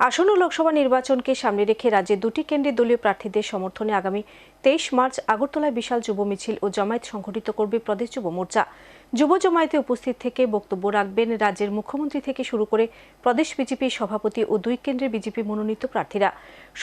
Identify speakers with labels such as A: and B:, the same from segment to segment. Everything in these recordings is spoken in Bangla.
A: আসন্ন লোকসভা নির্বাচনকে সামনে রেখে রাজ্যে দুটি কেন্দ্রে দলীয় প্রার্থীদের সমর্থনে আগামী তেইশ মার্চ আগরতলায় বিশাল যুব মিছিল ও জামায়াত সংগঠিত করবে প্রদেশ যুব মোর্চা। যুব জমায়েতে উপস্থিত থেকে বক্তব্য রাখবেন রাজ্যের মুখ্যমন্ত্রী থেকে শুরু করে প্রদেশ বিজেপির সভাপতি ও দুই কেন্দ্রের বিজেপি মনোনীত প্রার্থীরা।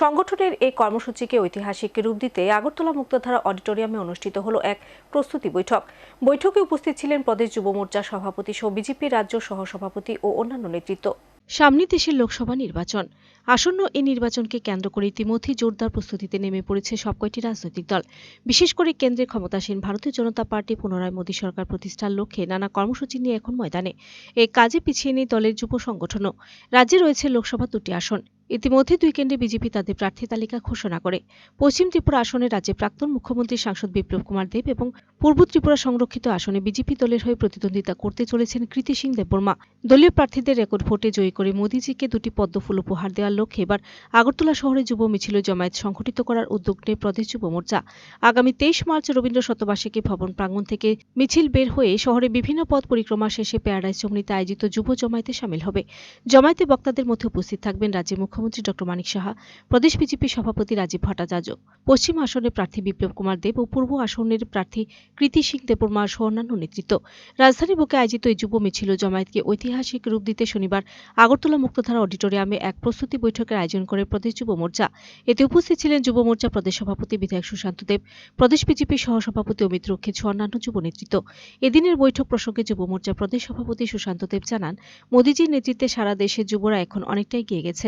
A: সংগঠনের এই কর্মসূচিকে ঐতিহাসিক রূপ দিতে আগরতলা মুক্তধারা অডিটোরিয়ামে অনুষ্ঠিত হলো এক প্রস্তুতি বৈঠক। বৈঠকে উপস্থিত ছিলেন প্রদেশ যুব মোর্চা সভাপতি সহ বিজেপি রাজ্য সহসভাপতি ও অন্যান্য নেতৃত্ব। সামনে দেশের লোকসভা নির্বাচন। আসন্ন এই নির্বাচনকে কেন্দ্র করে ইতিমধ্যেই জোরদার প্রস্তুতিতে নেমে পড়েছে সবকয়টি রাজনৈতিক দল। বিশেষ করে কেন্দ্রে ক্ষমতাসীন ভারতীয় জনতা পার্টি পুনরায় মোদী সরকার প্রতিষ্ঠার লক্ষ্যে নানা কর্মসূচি নিয়ে এখন ময়দানে। এ কাজে পিছিয়ে নেই দলের যুব সংগঠনও। রাজ্যে রয়েছে লোকসভা দুটি আসন। ইতিমধ্যে দুই কেন্দ্রে বিজেপি তাদের প্রার্থী তালিকা ঘোষণা করে। পশ্চিম ত্রিপুরা আসনে রাজ্যের প্রাক্তন মুখ্যমন্ত্রী সাংসদ বিপ্লব কুমার দেব এবং পূর্ব ত্রিপুরা সংরক্ষিত আসনে বিজেপি দলের হয়ে প্রতিদ্বন্দ্বিতা করতে চলেছেন কৃতি সিং দেববর্মা। দলীয় প্রার্থীদের রেকর্ড ভোটে জয়ী করে মোদীজিকে দুটি পদ্মফুল উপহার দেওয়ার লক্ষ্যে এবার আগরতলা শহরে যুব মিছিল জমায়েত সংঘটিত করার উদ্যোগ নেয় প্রদেশ যুব মোর্চা। আগামী তেইশ মার্চ রবীন্দ্র শতবার্ষিকী ভবন প্রাঙ্গণ থেকে মিছিল বের হয়ে শহরে বিভিন্ন পথ পরিক্রমা শেষে প্যারাডাইজ চমনিতে আয়োজিত যুব জমায়েতে সামিল হবে। জমায়েতে বক্তাদের মধ্যে উপস্থিত থাকবেন রাজ্যের মুখ্যমন্ত্রী ডক্টর মানিক সাহা, প্রদেশ বিজেপি সভাপতি রাজীব ভট্টাচার্য, পশ্চিম আসনের প্রার্থী বিপ্লব কুমার দেব ও পূর্ব আসনের প্রার্থী কৃতি সিং দেববর্মা সহ অন্যান্য নেতৃত্ব। রাজধানী বুকে আয়োজিত এই যুব মিছিল জমায়েতকে ঐতিহাসিক রূপ দিতে শনিবার আগরতলা মুক্তধারা অডিটোরিয়ামে এক প্রস্তুতি বৈঠকের আয়োজন করে প্রদেশ যুব মোর্চা। এতে উপস্থিত ছিলেন যুব মোর্চা প্রদেশ সভাপতি বিধায়ক সুশান্ত দেব, প্রদেশ বিজেপি সহসভাপতি অমিত রক্ষিত সহ অন্যান্য যুব নেতৃত্ব। এদিনের বৈঠক প্রসঙ্গে যুব মোর্চা প্রদেশ সভাপতি সুশান্ত দেব জানান, মোদীজির নেতৃত্বে সারা দেশের যুবরা এখন অনেকটাই এগিয়ে গেছে।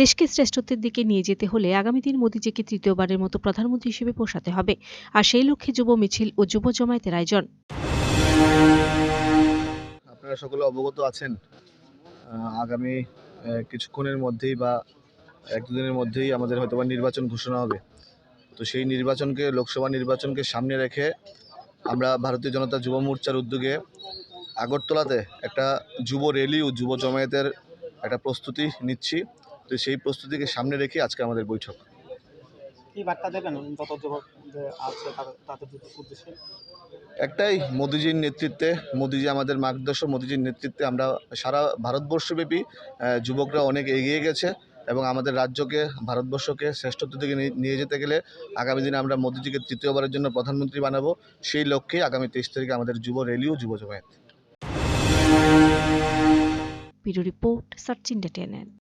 A: দেশকে শ্রেষ্ঠত্বের দিকে নিয়ে যেতে হলে আগামী দিন মোদীজিকে তৃতীয়বারের মতো প্রধানমন্ত্রী হিসেবে পোষাতে হবে। আর সেই লক্ষ্যে যুব মিছিল ও যুব জমায়েতের আয়োজন।
B: আপনারা সকলে অবগত আছেন আগামী কিছুক্ষণের মধ্যেই বা এক দুদিনের মধ্যেই আমাদের হয়তোবা নির্বাচন ঘোষণা হবে। তো সেই নির্বাচনকে, লোকসভা নির্বাচনকে সামনে রেখে আমরা ভারতীয় জনতা যুব মোর্চার উদ্যোগে আগরতলাতে একটা যুব র্যালি ও যুব জমায়েতের একটা প্রস্তুতি নিচ্ছি। তো সেই প্রস্তুতিকে সামনে রেখে আজকে আমাদের বৈঠক।
C: কি বার্তা দেবেন যত যুবক যে আছে তাদের- তাদের উদ্দেশ্যে?
B: একটাই মোদিজির নেতৃত্বে মোদিজি আমাদের মার্গদর্শক মোদিজির নেতৃত্বে আমরা সারা ভারতবর্ষব্যাপী যুবকরা অনেক এগিয়ে গেছে এবং আমাদের রাজ্যকে ভারতবর্ষকে শ্রেষ্ঠত্ব দিকে নিয়ে- যেতে গেলে আগামী দিনে আমরা মোদিজিকে তৃতীয়বারের জন্য প্রধানমন্ত্রী বানাবো। সেই লক্ষ্যে আগামী তেইশ তারিখে আমাদের যুব র্যালি ও যুব জমায়েত।
A: Report search India